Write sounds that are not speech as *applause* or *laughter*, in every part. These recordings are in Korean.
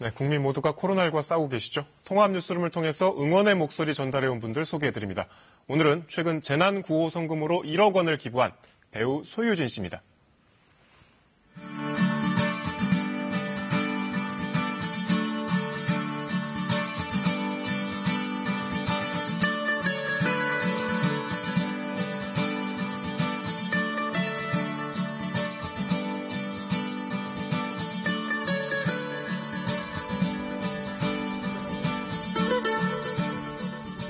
네, 국민 모두가 코로나19와 싸우고 계시죠? 통합 뉴스룸을 통해서 응원의 목소리 전달해온 분들 소개해드립니다. 오늘은 최근 재난 구호 성금으로 1억 원을 기부한 배우 소유진 씨입니다.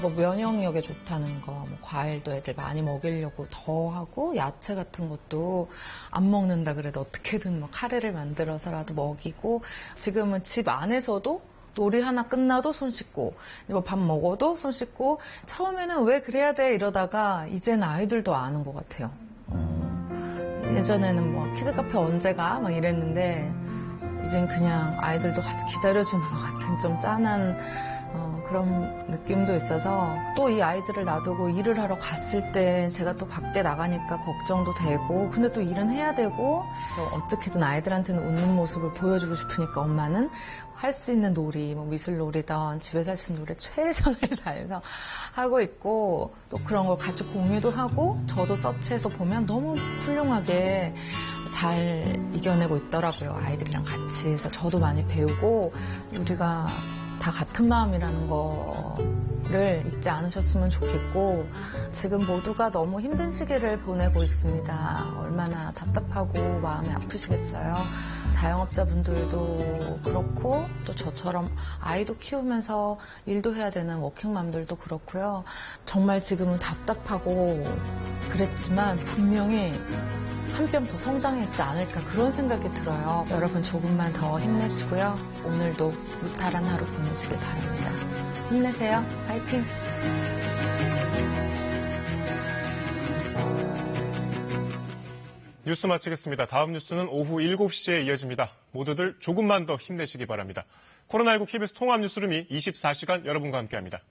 뭐 면역력에 좋다는 거, 뭐 과일도 애들 많이 먹이려고 더 하고 야채 같은 것도 안 먹는다 그래도 어떻게든 뭐 카레를 만들어서라도 먹이고 지금은 집 안에서도 놀이 하나 끝나도 손 씻고 뭐 밥 먹어도 손 씻고 처음에는 왜 그래야 돼? 이러다가 이제는 아이들도 아는 것 같아요. 어, 예전에는 뭐 키즈 카페 언제가? 막 이랬는데 이젠 그냥 아이들도 같이 기다려주는 것 같은 좀 짠한 어, 그런 느낌도 있어서 또 이 아이들을 놔두고 일을 하러 갔을 때 제가 또 밖에 나가니까 걱정도 되고 근데 또 일은 해야 되고 또 어떻게든 아이들한테는 웃는 모습을 보여주고 싶으니까 엄마는 할 수 있는 놀이, 뭐 미술 놀이든 집에서 할 수 있는 놀이 최선을 *laughs* 다해서 하고 있고 또 그런 걸 같이 공유도 하고 저도 서치해서 보면 너무 훌륭하게 잘 이겨내고 있더라고요. 아이들이랑 같이 해서 저도 많이 배우고 우리가 다 같은 마음이라는 거를 잊지 않으셨으면 좋겠고 지금 모두가 너무 힘든 시기를 보내고 있습니다. 얼마나 답답하고 마음이 아프시겠어요. 자영업자분들도 그렇고 또 저처럼 아이도 키우면서 일도 해야 되는 워킹맘들도 그렇고요. 정말 지금은 답답하고 그랬지만 분명히 한 뼘 더 성장했지 않을까 그런 생각이 들어요. 여러분 조금만 더 힘내시고요. 오늘도 무탈한 하루 보내시길 바랍니다. 힘내세요. 파이팅! 뉴스 마치겠습니다. 다음 뉴스는 오후 7시에 이어집니다. 모두들 조금만 더 힘내시기 바랍니다. 코로나19 KBS 통합 뉴스룸이 24시간 여러분과 함께합니다.